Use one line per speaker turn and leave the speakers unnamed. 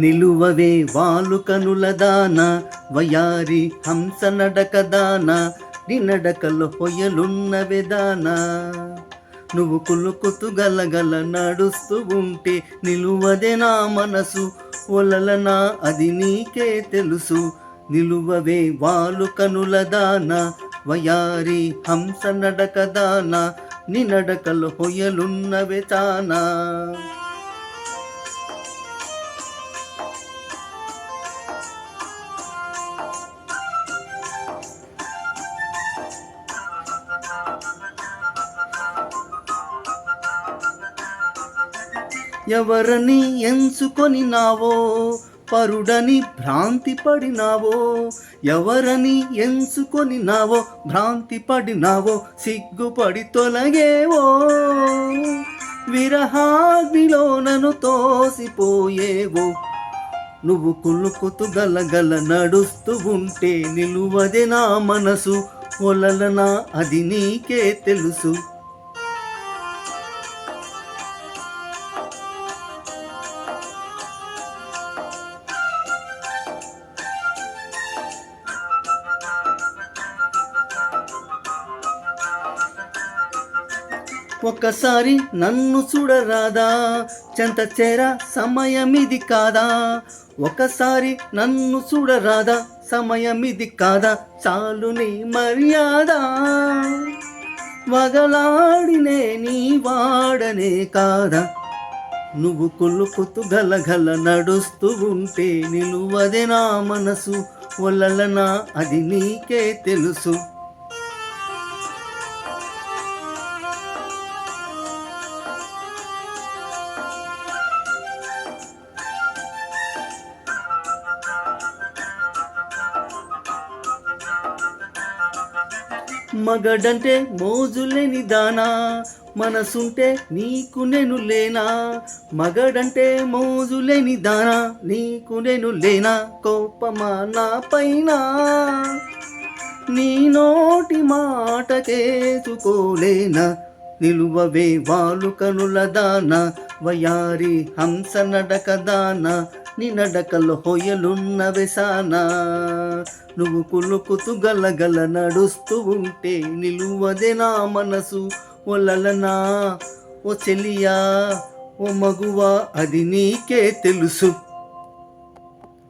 నిలువవే వాలు కనుల దాన వయారి హంస నడకదాన నినడకలు నీ దాన నువ్వు కులుకుతు గలగల నడుస్తూ ఉంటే నిలువదే నా మనసు ఒలలనా అది నీకే తెలుసు. నిలువవే వాలు కనుల దాన వయారి హంస నడకదాన నినడకలు నీ నడకలో ఎవరని ఎంచుకొని నావో? పరుడని భ్రాంతి పడినావో? ఎవరని ఎంచుకొని నావో? భ్రాంతి పడినావో? సిగ్గుపడి తొలగేవో? విరహాగ్నిలో నన్ను తోసిపోయేవో? నువ్వు కులుకుతూ గలగల నడుస్తూ ఉంటే నిలువదే నా మనసు. ఒలలనా అది నీకే తెలుసు. ఒక్కసారి నన్ను చూడరాదా? చెంత చేర సమయమిది కాదా? ఒకసారి నన్ను చూడరాదా? సమయమిది కాదా? చాలు నీ మర్యాద. వగలాడినే నీ వాడనే కాదా? నువ్వు కులుకుతూ గలగల నడుస్తూ ఉంటే నిలువదే నా మనసు. ఒలలనా అది నీకే తెలుసు. మగడంటే మోజులేని దానా మనసుంటే నీకు నేను లేనా. మగడంటే మోజులేని దానా నీకు నేను లేనా. కోపమా నా పైన? నీ నోటి మాటకేసుకోలేనా నిలువవే వాళ్ళు కనుల దాన. వయారి హంస నడక దానా. నీ నడకలో హొయలున్న వెసానా. నువ్వు కులుకుతు గలగల నడుస్తూ ఉంటే నిలువదే నా మనసు. ఒలలనా ఓ చెలియా ఓ మగువా అది నీకే తెలుసు.